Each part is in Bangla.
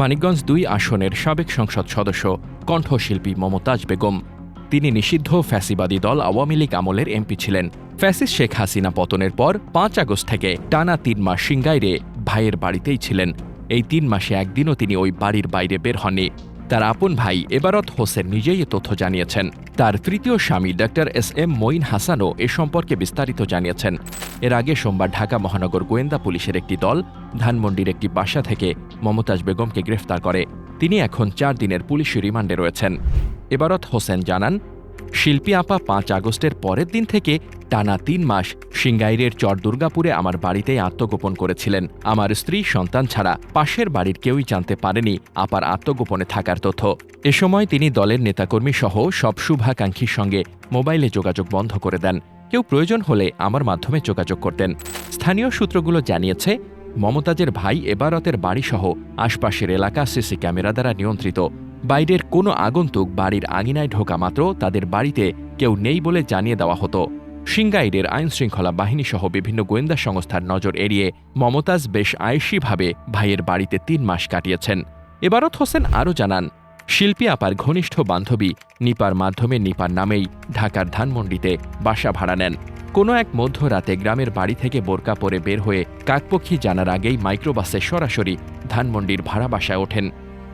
মানিকগঞ্জ দুই আসনের সাবেক সংসদ সদস্য কণ্ঠশিল্পী মমতাজ বেগম। তিনি নিষিদ্ধ ফ্যাসিবাদী দল আওয়ামী লীগ আমলের এমপি ছিলেন। ফ্যাসিস শেখ হাসিনা পতনের পর পাঁচ আগস্ট থেকে টানা তিন মাস সিঙ্গাইরে ভাইয়ের বাড়িতেই ছিলেন। এই তিন মাসে একদিনও তিনি ওই বাড়ির বাইরে বের হননি। তার আপন ভাই এবারত হোসেন নিজেই তথ্য জানিয়েছেন। তার তৃতীয় স্বামী ডাক্তার এস এম মঈন হাসানও এ সম্পর্কে বিস্তারিত জানিয়েছেন। এর আগে সোমবার ঢাকা মহানগর গোয়েন্দা পুলিশের একটি দল ধানমন্ডির একটি বাসা থেকে মমতাজ বেগমকে গ্রেফতার করে। তিনি এখন চার দিনের পুলিশ রিমান্ডে রয়েছেন। এবারত হোসেন জানান শিল্পী আপা পাঁচ আগস্টের পরের দিন থেকে টানা তিন মাস সিঙ্গাইরের চর দুর্গাপুরে আমার বাড়িতেই আত্মগোপন করেছিলেন। আমার স্ত্রী সন্তান ছাড়া পাশের বাড়ির কেউই জানতে পারেনি আপার আত্মগোপনে থাকার তথ্য। এ সময় তিনি দলের নেতাকর্মী সহ সব শুভাকাঙ্ক্ষীর সঙ্গে মোবাইলে যোগাযোগ বন্ধ করে দেন। কেউ প্রয়োজন হলে আমার মাধ্যমে যোগাযোগ করতেন। স্থানীয় সূত্রগুলো জানিয়েছে, মমতাজের ভাই এবারতের বাড়িসহ আশপাশের এলাকা সিসি ক্যামেরা দ্বারা নিয়ন্ত্রিত। বাইরের কোনো আগন্তুক বাড়ির আঙিনায় ঢোকা মাত্র তাদের বাড়িতে কেউ নেই বলে জানিয়ে দেওয়া হতো। সিঙ্গাইরের আইনশৃঙ্খলা বাহিনী সহ বিভিন্ন গোয়েন্দা সংস্থার নজর এড়িয়ে মমতাজ বেশ আয়েসিভাবে ভাইয়ের বাড়িতে তিন মাস কাটিয়েছেন। এবারত হোসেন আরও জানান, শিল্পী আপার ঘনিষ্ঠ বান্ধবী নিপার মাধ্যমে নিপার নামেই ঢাকার ধানমন্ডিতে বাসা ভাড়া নেন। কোনো এক মধ্যরাতে গ্রামের বাড়ি থেকে বোরকা পরে বের হয়ে কাকপক্ষী জানার আগেই মাইক্রোবাসে সরাসরি ধানমন্ডির ভাড়া বাসায় ওঠেন।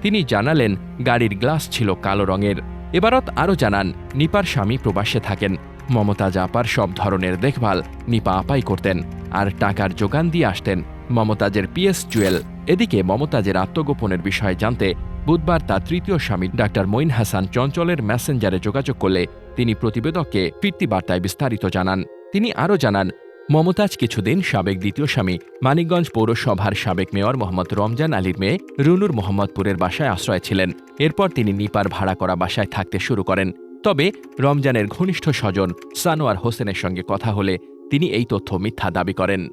তিনি জানালেন, গাড়ির গ্লাস ছিল কালো রঙের। এবারত আরও জানান, নিপার স্বামী প্রবাসে থাকেন। মমতাজ আপার সব ধরনের দেখভাল নিপা আপাই করতেন। আর টাকার যোগান দিয়ে আসতেন মমতাজের পিএস জুয়েল। এদিকে মমতাজের আত্মগোপনের বিষয়ে জানতে বুধবার তার তৃতীয় স্বামী ডাক্তার মঈন হাসান চঞ্চলের মেসেঞ্জারে যোগাযোগ করলে তিনি প্রতিবেদককে ফিরতি বার্তায় বিস্তারিত জানান। তিনি আরও জানান মমতাজ কিছুদিন সাবেক দ্বিতীয় স্বামী, মানিকগঞ্জ পৌরসভার সাবেক মেয়র মোহাম্মদ রমজান আলীর মেয়ে রুনুর মোহাম্মদপুরের বাসায় আশ্রয় ছিলেন। এরপর তিনি নিপার ভাড়া করা বাসায় থাকতে শুরু করেন। তবে রমজানের ঘনিষ্ঠ স্বজন সানোয়ার হোসেনের সঙ্গে কথা হলে তিনি এই তথ্য মিথ্যা দাবি করেন।